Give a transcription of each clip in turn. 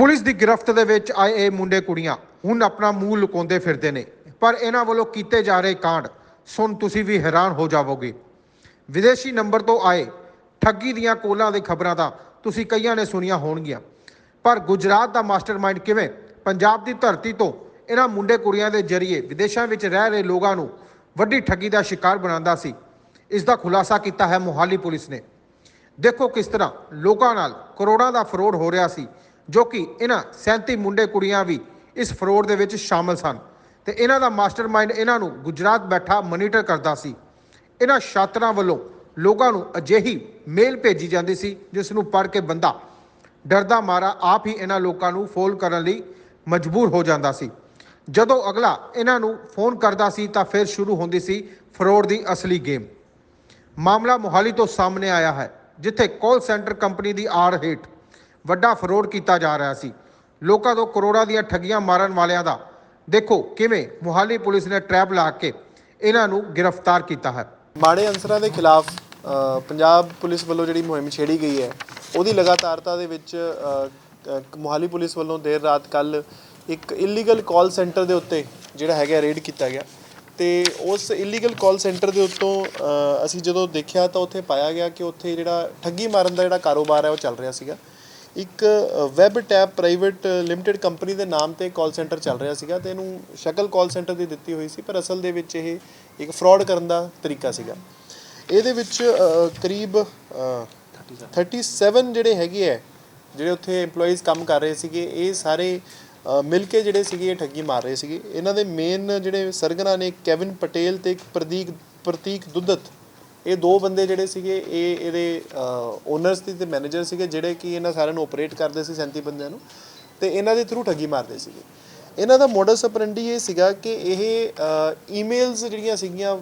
Police ਦੀ ਗ੍ਰਿਫਤ ਦੇ ਵਿੱਚ ਆਏ ਇਹ ਮੁੰਡੇ ਕੁੜੀਆਂ ਹੁਣ ਆਪਣਾ ਮੂੰਹ ਲੁਕਾਉਂਦੇ ਫਿਰਦੇ ਨੇ। ਪਰ ਇਹਨਾਂ ਵੱਲੋਂ ਕੀਤੇ ਜਾ ਰਹੇ ਕਾਂਡ ਸੁਣ ਤੁਸੀਂ ਵੀ ਹੈਰਾਨ ਹੋ ਜਾਵੋਗੇ। ਵਿਦੇਸ਼ੀ ਨੰਬਰ ਤੋਂ ਆਏ ਠੱਗੀ ਦੀਆਂ ਕੋਲਾਂ ਦੀ ਖਬਰਾਂ ਤਾਂ ਤੁਸੀਂ ਕਈਆਂ ਨੇ ਸੁਣੀਆਂ ਹੋਣਗੀਆਂ। ਪਰ ਗੁਜਰਾਤ ਦਾ ਮਾਸਟਰਮਾਈਂਡ ਕਿਵੇਂ? ਪੰਜਾਬ ਦੀ ਧਰਤੀ ਤੋਂ ਇਹਨਾਂ ਮੁੰਡੇ ਕੁੜੀਆਂ ਦੇ ਜ਼ਰੀਏ ਵਿਦੇਸ਼ਾਂ ਵਿੱਚ ਰਹਿ ਰਹੇ ਲੋਕਾਂ ਨੂੰ ਵੱਡੀ ਠੱਗੀ ਦਾ ਸ਼ਿਕਾਰ ਬਣਾਉਂਦਾ ਸੀ। ਇਸ ਦਾ ਖੁਲਾਸਾ ਕੀਤਾ ਹੈ ਮੋਹਾਲੀ ਪੁਲਿਸ ਨੇ। ਦੇਖੋ ਕਿਸ ਤਰ੍ਹਾਂ ਲੋਕਾਂ ਨਾਲ ਕਰੋੜਾਂ ਦਾ ਫਰੋਡ ਹੋ ਰਿਹਾ ਸੀ। ਜੋ ਕਿ ਇਹਨਾਂ 37 ਮੁੰਡੇ ਕੁੜੀਆਂ ਵੀ ਇਸ ਫਰੋਡ ਦੇ ਵਿੱਚ ਸ਼ਾਮਲ ਸਨ। ਤੇ ਇਹਨਾਂ ਦਾ ਮਾਸਟਰਮਾਈਂਡ ਇਹਨਾਂ ਨੂੰ ਗੁਜਰਾਤ ਬੈਠਾ ਮੋਨੀਟਰ ਕਰਦਾ ਸੀ। ਇਹਨਾਂ ਛਾਤਰਾਂ ਵੱਲੋਂ ਲੋਕਾਂ ਨੂੰ ਅਜਿਹੀ ਮੇਲ ਭੇਜੀ ਜਾਂਦੀ ਸੀ, ਜਿਸ ਨੂੰ ਪੜ੍ਹ ਕੇ ਬੰਦਾ ਡਰਦਾ ਮਾਰਾ ਆਪ ਹੀ ਇਹਨਾਂ ਲੋਕਾਂ ਨੂੰ ਫੋਨ ਕਰਨ ਲਈ ਮਜਬੂਰ ਹੋ ਜਾਂਦਾ ਸੀ। ਜਦੋਂ ਅਗਲਾ ਇਹਨਾਂ ਨੂੰ ਫੋਨ ਕਰਦਾ ਸੀ, ਤਾਂ ਫਿਰ ਸ਼ੁਰੂ ਹੁੰਦੀ ਸੀ ਫਰੋਡ ਦੀ ਅਸਲੀ ਗੇਮ। ਮਾਮਲਾ ਮੋਹਾਲੀ ਤੋਂ ਸਾਹਮਣੇ ਆਇਆ ਹੈ, ਜਿੱਥੇ ਕਾਲ ਸੈਂਟਰ ਕੰਪਨੀ ਦੀ ਆੜ ਹੇਠ ਵੱਡਾ ਫਰੋਡ ਕੀਤਾ ਜਾ ਰਿਹਾ ਸੀ। ਲੋਕਾਂ ਤੋਂ ਕਰੋੜਾਂ ਦੀਆਂ ਠੱਗੀਆਂ ਮਾਰਨ ਵਾਲਿਆਂ ਦਾ ਦੇਖੋ ਕਿਵੇਂ ਮੋਹਾਲੀ ਪੁਲਿਸ ਨੇ ਟਰੈਪ ਲਾ ਕੇ ਇਹਨਾਂ ਨੂੰ ਗ੍ਰਿਫਤਾਰ ਕੀਤਾ ਹੈ। ਮਾੜੇ ਅਨਸਰਾਂ ਦੇ ਖਿਲਾਫ ਪੰਜਾਬ ਪੁਲਿਸ ਵੱਲੋਂ ਜਿਹੜੀ ਮੁਹਿੰਮ ਛੇੜੀ ਗਈ ਹੈ ਉਹਦੀ ਲਗਾਤਾਰਤਾ ਦੇ ਵਿੱਚ ਅ, ਮੋਹਾਲੀ ਪੁਲਿਸ ਵੱਲੋਂ ਦੇਰ ਰਾਤ ਕੱਲ ਇੱਕ ਇਲੀਗਲ ਕਾਲ ਸੈਂਟਰ ਦੇ ਉੱਤੇ ਜਿਹੜਾ ਹੈਗਾ ਰੇਡ ਕੀਤਾ ਗਿਆ। ਤੇ ਉਸ ਇਲੀਗਲ ਕਾਲ ਸੈਂਟਰ ਦੇ ਉੱਤੋਂ ਅਸੀਂ ਜਦੋਂ ਦੇਖਿਆ ਤਾਂ ਉੱਥੇ ਪਾਇਆ ਗਿਆ ਕਿ ਉੱਥੇ ਜਿਹੜਾ ਠੱਗੀ ਮਾਰਨ ਦਾ ਜਿਹੜਾ ਕਾਰੋਬਾਰ ਹੈ ਉਹ ਚੱਲ ਰਿਹਾ ਸੀਗਾ। ਇੱਕ web tap private limited company ਦੇ ਨਾਮ ਤੇ ਕਾਲ ਸੈਂਟਰ ਚੱਲ ਰਿਹਾ ਸੀਗਾ ਤੇ ਇਹਨੂੰ ਸ਼ਕਲ ਕਾਲ ਸੈਂਟਰ ਦੀ ਦਿੱਤੀ ਹੋਈ ਸੀ ਪਰ ਅਸਲ ਦੇ ਵਿੱਚ ਇਹ ਇੱਕ ਫਰਾਡ ਕਰਨ ਦਾ ਤਰੀਕਾ ਸੀਗਾ। ਇਹਦੇ ਵਿੱਚ ਕਰੀਬ ਅ, 37 ਜਿਹੜੇ ਹੈਗੇ ਹੈ ਜਿਹੜੇ ਉੱਥੇ EMPLOYEES ਕੰਮ ਕਰ ਰਹੇ ਸੀਗੇ ਇਹ ਸਾਰੇ ਮਿਲ ਕੇ ਜਿਹੜੇ ਸੀਗੇ ਇਹ ਠੱਗੀ ਮਾਰ ਰਹੇ ਸੀਗੇ। ਇਹਨਾਂ ਦੇ ਮੇਨ ਜਿਹੜੇ ਸਰਗਨਾ ਨੇ ਕੈਵਿਨ ਪਟੇਲ ਤੇ ਇੱਕ ਪ੍ਰਦੀਕ ਪ੍ਰਤੀਕ ਦੁੱਧਤ ਇਹ ਦੋ ਬੰਦੇ ਜਿਹੜੇ ਸੀਗੇ, ਇਹ ਇਹਦੇ ਓਨਰਸ ਤੇ ਮੈਨੇਜਰ ਸੀਗੇ, ਜਿਹੜੇ ਕਿ ਇਹਨਾਂ ਸਾਰਿਆਂ ਨੂੰ ਆਪਰੇਟ ਕਰਦੇ ਸੀ 37 ਬੰਦਿਆਂ ਨੂੰ ਤੇ ਇਹਨਾਂ ਦੇ ਥਰੂ ਠੱਗੀ ਮਾਰਦੇ ਸੀਗੇ। ਇਹਨਾਂ ਦਾ ਮੋਡਸ ਆਪਰੈਂਡੀ ਇਹ ਸੀਗਾ ਕਿ ਇਹ ਈਮੇਲਸ ਜਿਹੜੀਆਂ ਸੀਗੀਆਂ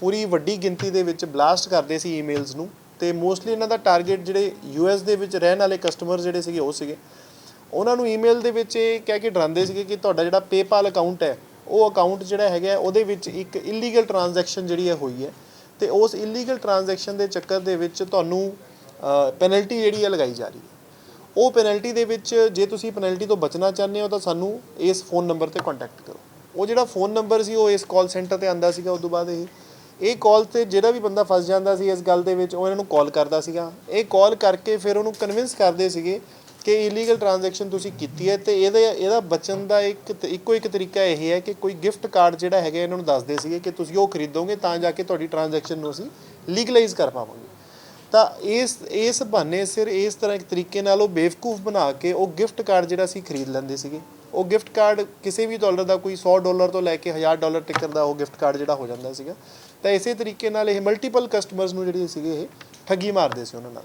ਪੂਰੀ ਵੱਡੀ ਗਿਣਤੀ ਦੇ ਵਿੱਚ ਬਲਾਸਟ ਕਰਦੇ ਸੀ ਈਮੇਲਸ ਨੂੰ ਤੇ ਮੋਸਟਲੀ ਇਹਨਾਂ ਦਾ ਟਾਰਗੇਟ ਜਿਹੜੇ ਯੂਐਸ ਦੇ ਵਿੱਚ ਰਹਿਣ ਵਾਲੇ ਕਸਟਮਰ ਜਿਹੜੇ ਸੀਗੇ, ਉਹ ਸੀਗੇ। ਉਹਨਾਂ ਨੂੰ ਈਮੇਲ ਦੇ ਵਿੱਚ ਇਹ ਕਹਿ ਕੇ ਡਰਾਉਂਦੇ ਸੀਗੇ ਕਿ ਤੁਹਾਡਾ ਜਿਹੜਾ ਪੇਪਾਲ ਅਕਾਊਂਟ ਹੈ, ਉਹ ਅਕਾਊਂਟ ਜਿਹੜਾ ਹੈਗਾ, ਉਹਦੇ ਵਿੱਚ ਇੱਕ ਇਲੀਗਲ ਟ੍ਰਾਂਜੈਕਸ਼ਨ ਜਿਹੜੀ ਹੈ ਹੋਈ ਹੈ। ਤੇ ਉਸ ਇਲੀਗਲ ਟ੍ਰਾਂਜੈਕਸ਼ਨ ਦੇ ਚੱਕਰ ਦੇ ਵਿੱਚ ਤੁਹਾਨੂੰ ਪੈਨਲਟੀ ਜਿਹੜੀ ਹੈ ਲਗਾਈ ਜਾ ਰਹੀ ਹੈ। ਉਹ ਪੈਨਲਟੀ ਦੇ ਵਿੱਚ ਜੇ ਤੁਸੀਂ ਪੈਨਲਟੀ ਤੋਂ ਬਚਣਾ ਚਾਹੁੰਦੇ ਹੋ ਤਾਂ ਸਾਨੂੰ ਇਸ ਫੋਨ ਨੰਬਰ ਤੇ ਕੰਟੈਕਟ ਕਰੋ। ਉਹ ਜਿਹੜਾ ਫੋਨ ਨੰਬਰ ਸੀ, ਉਹ ਇਸ ਕਾਲ ਸੈਂਟਰ ਤੇ ਆਂਦਾ ਸੀਗਾ ਉਸ ਤੋਂ ਬਾਅਦ ਇਹ ਇਹ ਕਾਲ ਤੇ ਜਿਹੜਾ ਵੀ ਬੰਦਾ ਫਸ ਜਾਂਦਾ ਸੀ ਇਸ ਗੱਲ ਦੇ ਵਿੱਚ, ਉਹ ਇਹਨਾਂ ਨੂੰ ਕਾਲ ਕਰਦਾ ਸੀਗਾ। ਇਹ ਕਾਲ ਕਰਕੇ ਫਿਰ ਉਹਨੂੰ ਕਨਵਿੰਸ ਕਰਦੇ ਸੀਗੇ ਕਿ ਇਲੀਗਲ ਟ੍ਰਾਂਜੈਕਸ਼ਨ ਤੁਸੀਂ ਕੀਤੀ ਹੈ ਤੇ ਇਹਦੇ, ਇਹਦਾ ਬਚਣ ਦਾ ਇੱਕ ਇੱਕੋ ਇੱਕ ਤਰੀਕਾ ਇਹ ਹੈ ਕਿ ਕੋਈ ਗਿਫਟ ਕਾਰਡ ਜਿਹੜਾ ਹੈਗਾ ਇਹਨਾਂ ਨੂੰ ਦੱਸਦੇ ਸੀਗੇ ਕਿ ਤੁਸੀਂ ਉਹ ਖਰੀਦੋਗੇ ਤਾਂ ਜਾ ਕੇ ਤੁਹਾਡੀ ਟ੍ਰਾਂਜੈਕਸ਼ਨ ਨੂੰ ਅਸੀਂ ਲੀਗਲਾਈਜ਼ ਕਰ ਪਾਵਾਂਗੇ। ਤਾਂ ਇਸ ਇਸ ਬਹਾਨੇ ਸਿਰ ਇਸ ਤਰ੍ਹਾਂ ਇੱਕ ਤਰੀਕੇ ਨਾਲ ਉਹ ਬੇਵਕੂਫ ਬਣਾ ਕੇ ਉਹ ਗਿਫਟ ਕਾਰਡ ਜਿਹੜਾ ਸੀ ਖਰੀਦ ਲੈਂਦੇ ਸੀਗੇ। ਉਹ ਗਿਫਟ ਕਾਰਡ ਕਿਸੇ ਵੀ ਡਾਲਰ ਦਾ ਕੋਈ 100 ਡਾਲਰ ਤੋਂ ਲੈ ਕੇ 1000 ਡਾਲਰ ਤੱਕ ਦਾ ਉਹ ਗਿਫਟ ਕਾਰਡ ਜਿਹੜਾ ਹੋ ਜਾਂਦਾ ਸੀਗਾ। ਤਾਂ ਇਸੇ ਤਰੀਕੇ ਨਾਲ ਇਹ ਮਲਟੀਪਲ ਕਸਟਮਰਸ ਨੂੰ ਜਿਹੜੇ ਸੀਗੇ ਇਹ ਠੱਗੀ ਮਾਰਦੇ ਸੀ ਉਹਨਾਂ ਨਾਲ।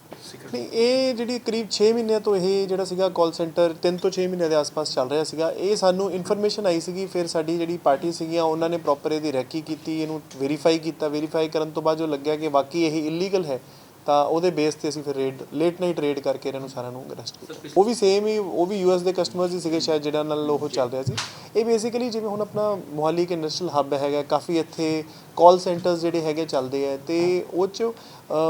ਨਹੀਂ, ਇਹ ਜਿਹੜੀ ਕਰੀਬ 6 ਮਹੀਨਿਆਂ ਤੋਂ ਇਹ ਜਿਹੜਾ ਸੀਗਾ ਕਾਲ ਸੈਂਟਰ 3 ਤੋਂ 6 ਮਹੀਨਿਆਂ ਦੇ ਆਸ-ਪਾਸ ਚੱਲ ਰਿਹਾ ਸੀਗਾ। ਇਹ ਸਾਨੂੰ ਇਨਫੋਰਮੇਸ਼ਨ ਆਈ ਸੀਗੀ, ਫਿਰ ਸਾਡੀ ਜਿਹੜੀ ਪਾਰਟੀ ਸੀਗੀਆਂ, ਉਹਨਾਂ ਨੇ ਪ੍ਰੋਪਰ ਇਹਦੀ ਰੈਕੀ ਕੀਤੀ, ਇਹਨੂੰ ਵੈਰੀਫਾਈ ਕੀਤਾ। ਵੈਰੀਫਾਈ ਕਰਨ ਤੋਂ ਬਾਅਦ ਜੋ ਲੱਗਿਆ ਕਿ ਵਾਕਈ ਇਹ ਇਲੀਗਲ ਹੈ ਤਾਂ ਉਹਦੇ ਬੇਸ ਤੇ ਅਸੀਂ ਫਿਰ ਰੇਡ ਲੇਟ ਨਾਈਟ ਰੇਡ ਕਰਕੇ ਇਹਨਾਂ ਨੂੰ ਸਾਰਿਆਂ ਨੂੰ ਅਰੈਸਟ ਕੀਤਾ। ਉਹ ਵੀ ਸੇਮ ਹੀ ਉਹ ਵੀ ਯੂਐਸ ਦੇ ਕਸਟਮਰਸ ਹੀ ਸੀਗੇ ਸ਼ਾਇਦ ਜਿਹੜਾ ਨਾਲ ਉਹ ਚੱਲ ਰਿਹਾ ਸੀ। ਇਹ ਬੇਸਿਕਲੀ ਜਿਵੇਂ ਹੁਣ ਆਪਣਾ ਮੋਹਾਲੀ ਇੱਕ ਇੰਡਸਟਰੀਅਲ ਹੱਬ ਹੈਗਾ ਕਾਫੀ ਇੱਥੇ ਕਾਲ ਸੈਂਟਰਸ ਜਿਹੜੇ ਹੈਗੇ ਚੱਲਦੇ ਆ ਤੇ ਉਹ ਚ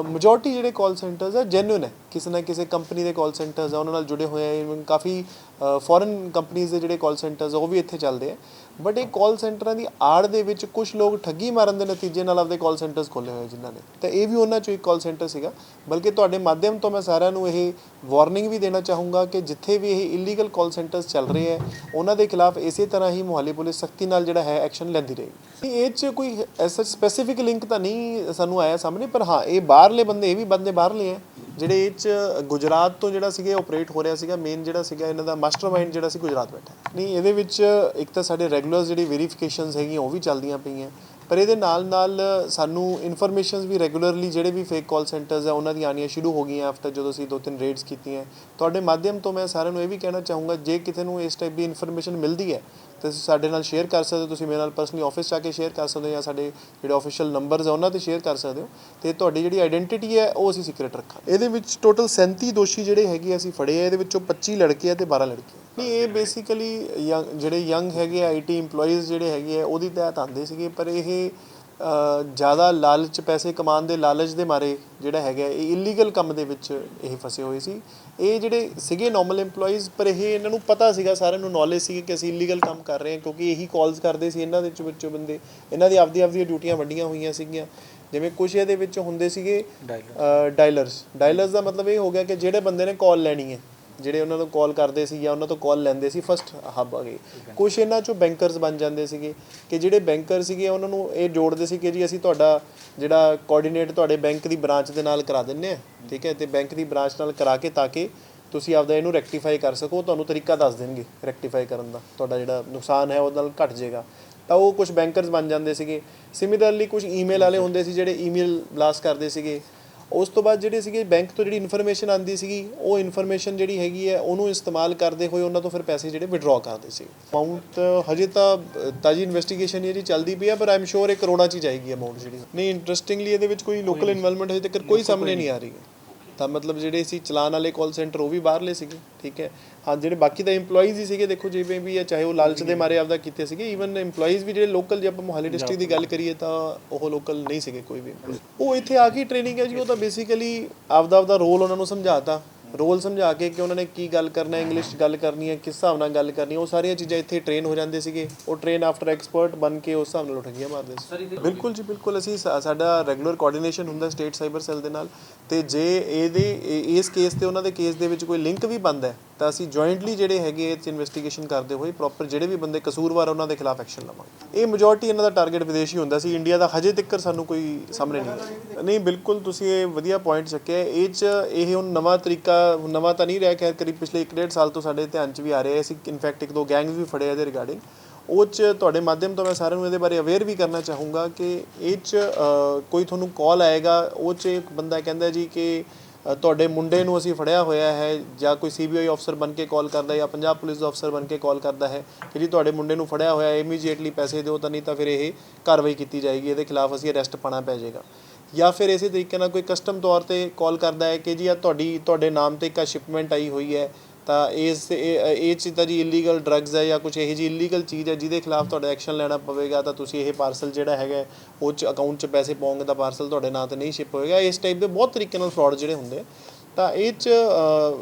ਮੈਜੋਰਟੀ ਜਿਹੜੇ ਕਾਲ ਸੈਂਟਰਸ ਆ ਜੈਨੂਇਨ ਹੈ। ਕਿਸੇ ਨਾ ਕਿਸੇ ਕੰਪਨੀ ਦੇ ਕਾਲ ਸੈਂਟਰਸ ਆ ਉਹਨਾਂ ਨਾਲ ਜੁੜੇ ਹੋਏ ਆ ਕਾਫੀ ਫੋਰਨ ਕੰਪਨੀਆਂ ਦੇ ਜਿਹੜੇ ਕਾਲ ਸੈਂਟਰਸ ਆ ਉਹ ਵੀ ਇੱਥੇ ਚੱਲਦੇ ਆ। ਬਟ ਇਹ ਕਾਲ ਸੈਂਟਰਾਂ ਦੀ ਆੜ ਦੇ ਵਿੱਚ ਕੁਝ ਲੋਕ ਠੱਗੀ ਮਾਰਨ ਦੇ ਨਤੀਜੇ ਨਾਲ ਆਪਦੇ ਕਾਲ ਸੈਂਟਰਸ ਖੋਲੇ ਹੋਏ ਜਿਨ੍ਹਾਂ ਨੇ। ਤਾਂ ਇਹ ਵੀ ਉਹਨਾਂ ਚੋਂ ਇੱਕ ਕਾਲ ਸੈਂਟਰ ਸੀਗਾ। ਬਲਕਿ ਤੁਹਾਡੇ ਮਾਧਿਅਮ ਤੋਂ ਮੈਂ ਸਾਰਿਆਂ ਨੂੰ ਇਹ ਵਾਰਨਿੰਗ ਵੀ ਦੇਣਾ ਚਾਹੂੰਗਾ ਕਿ ਜਿੱਥੇ ਵੀ ਇਹ ਇਲੀਗਲ ਕਾਲ ਸੈਂਟਰਸ ਚੱਲ ਰਹੇ ਆ ਉਹਨਾਂ ਦੇ ਖਿਲਾਫ ਇਸੇ ਤਰ੍ਹਾਂ ਹੀ ਮੁਹਾਲੀ ਪੁਲਿਸ ਸਖਤੀ ਨਾਲ ਜਿਹੜਾ ਹੈ ਐਕਸ਼ਨ ਲੈਂਦੀ ਰਹੇਗੀ। ਇਹ ਚ ਕੋਈ ਐਸਾ ਸਪੈਸੀਫਿਕ ਲਿੰਕ ਤਾਂ ਨਹੀਂ ਸਾਨੂੰ ਆਇਆ ਸਾਹਮਣੇ, ਪਰ ਹਾਂ, ਇਹ ਬਾਹਰਲੇ ਬੰਦੇ, ਇਹ ਵੀ ਬੰਦੇ ਬਾਹਰਲੇ ਆ ਜਿਹੜੇ ਇਹ ਚ ਗੁਜਰਾਤ ਤੋਂ ਜਿਹੜਾ ਸੀਗਾ ਆਪਰੇਟ ਹੋ ਰਿਹਾ ਸੀਗਾ ਮੇਨ ਜਿਹੜਾ ਸੀਗਾ ਇਹਨਾਂ ਦਾ ਮਾਸਟਰਮਾਈਂਡ ਜਿਹੜਾ ਸੀ ਗੁਜਰਾਤ ਬੈਠਾ। ਨਹੀਂ, ਇਹਦੇ ਵਿੱਚ ਇੱਕ ਤਾਂ ਸਾਡੇ ਰੈਗੂਲਰ ਜਿਹੜੀ ਵੈਰੀਫਿਕੇਸ਼ਨਸ ਹੈਗੀਆਂ, ਉਹ ਵੀ ਚੱਲਦੀਆਂ ਪਈਆਂ। ਪਰ ਇਹਦੇ ਨਾਲ ਨਾਲ ਸਾਨੂੰ ਇਨਫੋਰਮੇਸ਼ਨਸ ਵੀ ਰੈਗੂਲਰਲੀ ਜਿਹੜੇ ਵੀ ਫੇਕ ਕਾਲ ਸੈਂਟਰਸ ਆ, ਉਹਨਾਂ ਦੀ ਆਣੀਆਂ ਸ਼ੁਰੂ ਹੋ ਗਈਆਂ ਆਫਟਰ ਜਦੋਂ ਅਸੀਂ ਦੋ ਤਿੰਨ ਰੇਡਸ ਕੀਤੀਆਂ। ਤੁਹਾਡੇ ਮਾਧਿਅਮ ਤੋਂ ਮੈਂ ਸਾਰਿਆਂ ਨੂੰ ਇਹ ਵੀ ਕਹਿਣਾ ਚਾਹੂੰਗਾ, ਜੇ ਕਿਸੇ ਨੂੰ ਇਸ ਟਾਈਪ ਦੀ ਇਨਫੋਰਮੇਸ਼ਨ ਮਿਲਦੀ ਹੈ ਤੇ ਤੁਸੀਂ ਸਾਡੇ ਨਾਲ ਸ਼ੇਅਰ ਕਰ ਸਕਦੇ ਹੋ। ਤੁਸੀਂ ਮੇਰੇ ਨਾਲ ਪਰਸਨਲੀ ਆਫਿਸ ਜਾ ਕੇ ਸ਼ੇਅਰ ਕਰ ਸਕਦੇ ਹੋ ਜਾਂ ਸਾਡੇ ਜਿਹੜੇ ਆਫੀਸ਼ੀਅਲ ਨੰਬਰਸ ਆ ਉਹਨਾਂ ਤੇ ਸ਼ੇਅਰ ਕਰ ਸਕਦੇ ਹੋ। ਤੇ ਤੁਹਾਡੀ ਜਿਹੜੀ ਆਇਡੈਂਟੀਟੀ ਹੈ ਉਹ ਅਸੀਂ ਸੀਕ੍ਰੀਟ ਰੱਖਾਂਗੇ। ਇਹਦੇ ਵਿੱਚ ਟੋਟਲ 37 ਦੋਸ਼ੀ ਜਿਹੜੇ ਹੈਗੇ ਅਸੀਂ ਫੜੇ ਆ। ਇਹਦੇ ਵਿੱਚੋਂ 25 ਲੜਕੇ ਆ ਤੇ 12 ਲੜਕੀਆਂ। ਨਹੀਂ ਇਹ ਬੇਸਿਕਲੀ ਜਿਹੜੇ ਯੰਗ ਹੈਗੇ ਆਈਟੀ EMPLOYEES ਜਿਹੜੇ ਹੈਗੇ ਆ ਉਹਦੀ ਤਹਿਤ ਆਉਂਦੇ ਸੀਗੇ। ਪਰ ਇਹ ਜ਼ਿਆਦਾ ਲਾਲਚ ਪੈਸੇ ਕਮਾਉਣ ਦੇ ਲਾਲਚ ਦੇ ਮਾਰੇ ਜਿਹੜਾ ਹੈਗਾ ਇਹ ਇਲੀਗਲ ਕੰਮ ਦੇ ਵਿੱਚ ਇਹ ਫਸੇ ਹੋਏ ਸੀ। ਇਹ ਜਿਹੜੇ ਸੀਗੇ ਨਾਰਮਲ EMPLOYEES ਪਰ ਇਹ ਇਹਨਾਂ ਨੂੰ ਪਤਾ ਸੀਗਾ ਸਾਰਿਆਂ ਨੂੰ ਨੌਲੇਜ ਸੀ ਕਿ ਅਸੀਂ ਇਲੀਗਲ ਕੰਮ ਕਰ ਰਹੇ ਹਾਂ ਕਿਉਂਕਿ ਇਹੀ ਕਾਲਸ ਕਰਦੇ ਸੀ ਇਹਨਾਂ ਦੇ ਵਿੱਚ ਵਿੱਚੋਂ ਬੰਦੇ। ਇਹਨਾਂ ਦੀ ਆਪਦੀ ਆਪਦੀਆਂ ਡਿਊਟੀਆਂ ਵੱਡੀਆਂ ਹੋਈਆਂ ਸੀਗੀਆਂ। ਜਿਵੇਂ ਕੁਝ ਇਹਦੇ ਵਿੱਚ ਹੁੰਦੇ ਸੀਗੇ ਡਾਇਲਰਸ ਡਾਇਲਰਸ ਦਾ ਮਤਲਬ ਇਹ ਹੋ ਗਿਆ ਕਿ ਜਿਹੜੇ ਬੰਦੇ ਨੇ ਕਾਲ ਲੈਣੀ ਹੈ ਜਿਹੜੇ ਉਹਨਾਂ ਨੂੰ ਕਾਲ ਕਰਦੇ ਸੀ ਜਾਂ ਉਹਨਾਂ ਤੋਂ ਕਾਲ ਲੈਂਦੇ ਸੀ ਫਸਟ ਹੱਬ ਆ ਗਏ ਕੁਝ ਇਹਨਾਂ ਚੋਂ ਬੈਂਕਰਸ ਬਣ ਜਾਂਦੇ ਸੀਗੇ ਕਿ ਜਿਹੜੇ ਬੈਂਕਰ ਸੀਗੇ, ਉਹਨਾਂ ਨੂੰ ਇਹ ਜੋੜਦੇ ਸੀ ਕਿ ਜੀ ਅਸੀਂ ਤੁਹਾਡਾ ਜਿਹੜਾ ਕੋਆਰਡੀਨੇਟ ਤੁਹਾਡੇ ਬੈਂਕ ਦੀ ਬ੍ਰਾਂਚ ਦੇ ਨਾਲ ਕਰਾ ਦਿੰਨੇ ਆ ਠੀਕ ਹੈ? ਤੇ ਬੈਂਕ ਦੀ ਬ੍ਰਾਂਚ ਨਾਲ ਕਰਾ ਕੇ ਤਾਂ ਕਿ ਤੁਸੀਂ ਆਪਦਾ ਇਹਨੂੰ ਰੈਕਟੀਫਾਈ ਕਰ ਸਕੋ ਤੁਹਾਨੂੰ ਤਰੀਕਾ ਦੱਸ ਦੇਣਗੇ ਰੈਕਟੀਫਾਈ ਕਰਨ ਦਾ, ਤੁਹਾਡਾ ਜਿਹੜਾ ਨੁਕਸਾਨ ਹੈ ਉਹਦੇ ਨਾਲ ਘਟ ਜਾਏਗਾ। ਤਾਂ ਉਹ ਕੁਝ ਬੈਂਕਰਸ ਬਣ ਜਾਂਦੇ ਸੀਗੇ। ਸਿਮਿਲਰਲੀ ਕੁਝ ਈਮੇਲ ਵਾਲੇ ਹੁੰਦੇ ਸੀ ਜਿਹੜੇ ਈਮੇਲ ਬਲਾਸਟ ਕਰਦੇ ਸੀਗੇ। ਉਸ ਤੋਂ ਬਾਅਦ ਜਿਹੜੇ ਸੀਗੇ ਬੈਂਕ ਤੋਂ ਜਿਹੜੀ ਇਨਫੋਰਮੇਸ਼ਨ ਆਂਦੀ ਸੀਗੀ ਉਹ ਇਨਫੋਰਮੇਸ਼ਨ ਜਿਹੜੀ ਹੈਗੀ ਹੈ ਉਹਨੂੰ ਇਸਤੇਮਾਲ ਕਰਦੇ ਹੋਏ ਉਹਨਾਂ ਤੋਂ ਫਿਰ ਪੈਸੇ ਜਿਹੜੇ ਵਿਡਰਾਅ ਕਰਦੇ ਸੀ। ਅਮਾਉਂਟ ਹਜੇ ਤਾਂ ਤਾਜੀ ਇਨਵੈਸਟੀਗੇਸ਼ਨ ਜਿਹੜੀ ਚੱਲਦੀ ਪਈ ਹੈ ਪਰ ਆਮ ਸ਼ੋਰ ਇਹ ਕਰੋੜਾਂ ਚ ਜਾਏਗੀ ਅਮਾਉਂਟ ਜਿਹੜੀ। ਨਹੀਂ ਇੰਟਰਸਟਿੰਗਲੀ ਇਹਦੇ ਵਿੱਚ ਕੋਈ ਲੋਕਲ ਇਨਵੋਲਵਮੈਂਟ ਹਜੇ ਤੱਕ ਕੋਈ ਸਾਹਮਣੇ ਨਹੀਂ ਆ ਰਹੀ। ਤਾਂ ਮਤਲਬ ਜਿਹੜੇ ਸੀ ਚਲਾਨ ਵਾਲੇ ਕਾਲ ਸੈਂਟਰ ਉਹ ਵੀ ਬਾਹਰਲੇ ਸੀਗੇ ਠੀਕ ਹੈ। ਹਾਂ ਜਿਹੜੇ ਬਾਕੀ ਤਾਂ EMPLOYEES ਹੀ ਸੀਗੇ ਦੇਖੋ ਜਿਵੇਂ ਵੀ ਹੈ ਚਾਹੇ ਉਹ ਲਾਲਚ ਦੇ ਮਾਰੇ ਆਪਦਾ ਕੀਤੇ ਸੀਗੇ ਈਵਨ EMPLOYEES ਵੀ ਜਿਹੜੇ ਲੋਕਲ ਜੇ ਆਪਾਂ ਮੋਹਾਲੀ ਡਿਸਟ੍ਰਿਕਟ ਦੀ ਗੱਲ ਕਰੀਏ ਤਾਂ ਉਹ ਲੋਕਲ ਨਹੀਂ ਸੀਗੇ ਕੋਈ ਵੀ। ਉਹ ਇੱਥੇ ਆ ਕੇ ਟ੍ਰੇਨਿੰਗ ਹੈ ਜੀ ਉਹ ਤਾਂ ਬੇਸਿਕਲੀ ਆਪਦਾ ਆਪਦਾ ਰੋਲ ਉਹਨਾਂ ਨੂੰ ਸਮਝਾਤਾ। ਰੋਲ ਸਮਝਾ ਕੇ ਕਿ ਉਹਨਾਂ ਨੇ ਕੀ ਗੱਲ ਕਰਨਾ ਹੈ ਇੰਗਲਿਸ਼ 'ਚ ਗੱਲ ਕਰਨੀ ਹੈ ਕਿਸ ਹਿਸਾਬ ਨਾਲ ਗੱਲ ਕਰਨੀ ਹੈ ਉਹ ਸਾਰੀਆਂ ਚੀਜ਼ਾਂ ਇੱਥੇ ਟ੍ਰੇਨ ਹੋ ਜਾਂਦੇ ਸੀਗੇ। ਉਹ ਟ੍ਰੇਨ ਆਫਟਰ ਐਕਸਪਰਟ ਬਣ ਕੇ ਉਸ ਹਿਸਾਬ ਨਾਲ ਉਠਗੀਆਂ ਮਾਰਦੇ ਸੀ। ਬਿਲਕੁਲ ਜੀ ਬਿਲਕੁਲ ਅਸੀਂ ਸਾ- ਸਾਡਾ ਰੈਗੂਲਰ ਕੋਆਰਡੀਨੇਸ਼ਨ ਹੁੰਦਾ ਸਟੇਟ ਸਾਈਬਰ ਸੈੱਲ ਦੇ ਨਾਲ। ਤੇ ਜੇ ਇਹਦੇ ਇਹ- ਇਸ ਕੇਸ ਤੇ ਉਹਨਾਂ ਦੇ ਕੇਸ ਦੇ ਵਿੱਚ ਕੋਈ ਲਿੰਕ ਵੀ ਬੰਦ ਹੈ ਤਾਂ ਅਸੀਂ ਜੁਆਇੰਟਲੀ ਜਿਹੜੇ ਹੈਗੇ ਇਹ 'ਚ ਇਨਵੈਸਟੀਗੇਸ਼ਨ ਕਰਦੇ ਹੋਏ ਪ੍ਰੋਪਰ ਜਿਹੜੇ ਵੀ ਬੰਦੇ ਕਸੂਰਵਾਰ ਉਹਨਾਂ ਦੇ ਖਿਲਾਫ ਐਕਸ਼ਨ ਲਵਾਂਗੇ। ਇਹ ਮੈਜੋਰਟੀ ਇਹਨਾਂ ਦਾ ਟਾਰਗੇਟ ਵਿਦੇਸ਼ੀ ਹੁੰਦਾ ਸੀ। ਇੰਡੀਆ ਦਾ ਹਜੇ ਤੱਕ ਸਾਨੂੰ ਕੋਈ ਸਾਹਮਣੇ ਨਹੀਂ ਨਹੀਂ, ਬਿਲਕੁਲ ਤੁਸੀਂ ਇਹ ਵਧੀਆ ਪੁਆਇੰਟ ਚੱਕਿਆ। ਇਹ ਚ ਇਹ ਹੁਣ ਨਵਾਂ ਤਰੀਕਾ, ਨਵਾਂ ਤਾਂ ਨਹੀਂ ਰਿਹਾ। ਖੈਰ, ਕਰੀਬ ਪਿਛਲੇ 1.5 ਸਾਲ ਤੋਂ ਸਾਡੇ ਧਿਆਨ ਚ ਵੀ ਆ ਰਿਹਾ ਹੈ। ਅਸੀਂ ਇਨਫੈਕਟ ਇੱਕ ਦੋ ਗੈਂਗਸ ਵੀ ਫੜੇ ਆ ਇਹਦੇ ਰਿਗਾਰਡਿੰਗ ਉਹ ਚ ਤੁਹਾਡੇ ਮਾਧਿਅਮ ਤੋਂ ਮੈਂ ਸਾਰਿਆਂ ਨੂੰ ਇਹਦੇ ਬਾਰੇ ਅਵੇਅਰ ਵੀ ਕਰਨਾ ਚਾਹੂੰਗਾ ਕਿ ਇਹ ਚ ਕੋਈ ਤੁਹਾਨੂੰ ਕਾਲ ਆਏਗਾ। ਉਹ ਚ ਇੱਕ ਬੰਦਾ ਕਹਿੰਦਾ ਜੀ ਕਿ ਤੁਹਾਡੇ ਮੁੰਡੇ ਨੂੰ ਅਸੀਂ ਫੜਿਆ ਹੋਇਆ ਹੈ ਜਾਂ ਕੋਈ ਸੀਬੀਆਈ ਅਫਸਰ ਬਣ ਕੇ ਕਾਲ ਕਰਦਾ ਜਾਂ ਪੰਜਾਬ ਪੁਲਿਸ ਦਾ ਅਫਸਰ ਬਣ ਕੇ ਕਾਲ ਕਰਦਾ ਹੈ ਕਿ ਜੀ ਤੁਹਾਡੇ ਮੁੰਡੇ ਨੂੰ ਫੜਿਆ ਹੋਇਆ ਹੈ ਇਮੀਡੀਏਟਲੀ ਪੈਸੇ ਦਿਓ ਤਾਂ ਨਹੀਂ ਤਾਂ ਫਿਰ ਇਹ ਕਾਰਵਾਈ ਕੀਤੀ ਜਾਏਗੀ, ਇਹਦੇ ਖਿਲਾਫ ਅਸੀਂ ਅਰੈਸਟ ਪਾਣਾ ਪੈ ਜਾਏਗਾ। ਜਾਂ ਫਿਰ ਇਸੇ ਤਰੀਕੇ ਨਾਲ ਕੋਈ ਕਸਟਮ ਤੌਰ ਤੇ ਕਾਲ ਕਰਦਾ ਹੈ ਕਿ ਜੀ ਆ ਤੁਹਾਡੀ, ਤੁਹਾਡੇ ਨਾਮ ਤੇ ਇੱਕ ਸ਼ਿਪਮੈਂਟ ਆਈ ਹੋਈ ਹੈ ਤਾਂ ਇਸ ਇਹ ਇਹ 'ਚ ਜੀ ਇਲੀਗਲ ਡਰੱਗਜ਼ ਹੈ ਜਾਂ ਕੁਛ ਇਹੋ ਜਿਹੀ ਇਲੀਗਲ ਚੀਜ਼ ਹੈ ਜਿਹਦੇ ਖਿਲਾਫ ਤੁਹਾਡਾ ਐਕਸ਼ਨ ਲੈਣਾ ਪਵੇਗਾ ਤਾਂ ਤੁਸੀਂ ਇਹ ਪਾਰਸਲ ਜਿਹੜਾ ਹੈਗਾ ਉਹ 'ਚ ਅਕਾਊਂਟ 'ਚ ਪੈਸੇ ਪਾਉਂਗੇ ਤਾਂ ਪਾਰਸਲ ਤੁਹਾਡੇ ਨਾਂ ਤੇ ਨਹੀਂ ਸ਼ਿਪ ਹੋਏਗਾ। ਇਸ ਟਾਈਪ ਦੇ ਬਹੁਤ ਤਰੀਕੇ ਨਾਲ ਫਰਾਡ ਜਿਹੜੇ ਹੁੰਦੇ ਤਾਂ ਇਹ 'ਚ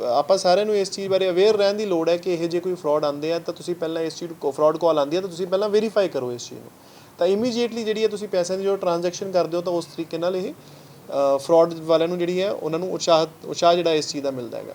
ਆਪਾਂ ਸਾਰਿਆਂ ਨੂੰ ਇਸ ਚੀਜ਼ ਬਾਰੇ ਅਵੇਅਰ ਰਹਿਣ ਦੀ ਲੋੜ ਹੈ ਕਿ ਇਹ ਜੇ ਕੋਈ ਫਰਾਡ ਆਉਂਦੇ ਆ ਤਾਂ ਤੁਸੀਂ ਪਹਿਲਾਂ ਇਸ ਚੀਜ਼ ਨੂੰ ਫਰਾਡ ਕਾਲ ਆਉਂਦੀ ਹੈ ਤਾਂ ਤੁਸੀਂ ਪਹਿਲਾਂ ਵੈਰੀਫਾਈ ਕਰੋ ਇਸ ਚੀਜ਼ ਨੂੰ। ਤਾਂ ਇਮੀਡੀਏਟਲੀ ਜਿਹੜੀ ਹੈ ਤੁਸੀਂ ਪੈਸਿਆਂ ਦੀ ਜੋ ਟ੍ਰਾਂਜੈਕਸ਼ਨ ਕਰਦੇ ਹੋ ਤਾਂ ਉਸ ਤਰੀਕੇ ਨਾਲ ਇਹ ਫਰਾਡ ਵਾਲਿਆਂ ਨੂੰ ਜਿਹੜੀ ਹੈ, ਉਹਨਾਂ ਨੂੰ ਉਤਸ਼ਾਹ ਉਤਸ਼ਾਹ ਜਿਹੜਾ ਇਸ ਚੀਜ਼ ਦਾ ਮਿਲਦਾ ਹੈਗਾ।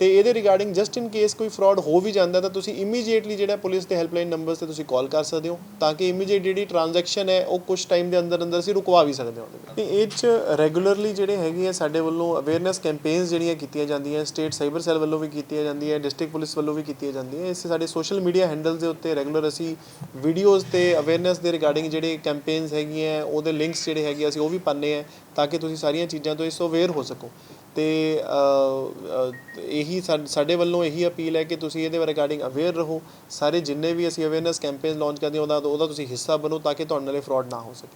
ਤੇ ਇਹਦੇ ਰਿਗਾਰਡਿੰਗ ਜਸਟ ਇਨ ਕੇਸ ਕੋਈ ਫਰਾਡ ਹੋ ਵੀ ਜਾਂਦਾ ਤਾਂ ਤੁਸੀਂ ਇਮੀਡੀਏਟਲੀ ਜਿਹੜਾ ਪੁਲਿਸ ਦੇ ਹੈਲਪਲਾਈਨ ਨੰਬਰਸ ਤੇ ਤੁਸੀਂ ਕਾਲ ਕਰ ਸਕਦੇ ਹੋ, ਤਾਂ ਕਿ ਇਮੀਡੀਏਟ ਜਿਹੜੀ ਟ੍ਰਾਂਜੈਕਸ਼ਨ ਹੈ, ਉਹ ਕੁਝ ਟਾਈਮ ਦੇ ਅੰਦਰ ਅੰਦਰ ਅਸੀਂ ਰੁਕਵਾ ਵੀ ਸਕਦੇ ਹਾਂ ਉਹਦੇ ਤੇ ਇਹ ਚ ਰੈਗੂਲਰਲੀ ਜਿਹੜੇ ਹੈਗੇ ਆ, ਸਾਡੇ ਵੱਲੋਂ ਅਵੇਅਰਨੈਸ ਕੈਂਪੇਨਸ ਜਿਹੜੀਆਂ ਕੀਤੀਆਂ ਜਾਂਦੀਆਂ ਸਟੇਟ ਸਾਈਬਰ ਸੈੱਲ ਵੱਲੋਂ ਵੀ ਕੀਤੀਆਂ ਜਾਂਦੀਆਂ ਡਿਸਟ੍ਰਿਕਟ ਪੁਲਿਸ ਵੱਲੋਂ ਵੀ ਕੀਤੀਆਂ ਜਾਂਦੀਆਂ। ਇਸ ਸਾਡੇ ਸੋਸ਼ਲ ਮੀਡੀਆ ਹੈਂਡਲਸ ਦੇ ਉੱਤੇ ਰੈਗੂਲਰ ਅਸੀਂ ਵੀਡੀਓਜ਼ ਤੇ ਅਵੇਅਰਨੈਸ ਦੇ ਰਿਗਾਰਡਿੰਗ ਜਿਹੜੇ ਕੈਂਪੇਨਸ ਹੈਗੀਆਂ, ਉਹਦੇ ਲਿੰਕਸ ਜਿਹੜੇ ਹੈਗੇ ਅਸੀਂ ਉਹ ਵੀ ਪਾਉਂਦੇ ਆ ਤਾਂ ਕਿ ਤੁਸੀਂ ਸਾਰੀਆਂ ਚੀਜ਼ਾਂ ਤੋਂ ਇਸ ਤੋਂ ਅਵੇਅਰ ਹੋ ਸਕੋ। ਅਤੇ ਇਹੀ ਸਾ- ਸਾਡੇ ਵੱਲੋਂ ਇਹੀ ਅਪੀਲ ਹੈ ਕਿ ਤੁਸੀਂ ਇਹਦੇ ਰਿਗਾਰਡਿੰਗ ਅਵੇਅਰ ਰਹੋ। ਸਾਰੇ ਜਿੰਨੇ ਵੀ ਅਸੀਂ ਅਵੇਅਰਨੈਸ ਕੈਂਪੇਨ ਲਾਂਚ ਕਰਦੇ ਹਾਂ, ਉਹਦਾ ਉਹਦਾ ਤੁਸੀਂ ਹਿੱਸਾ ਬਣੋ ਤਾਂ ਕਿ ਤੁਹਾਡੇ ਨਾਲ ਇਹ ਫਰੋਡ ਨਾ ਹੋ ਸਕੇ।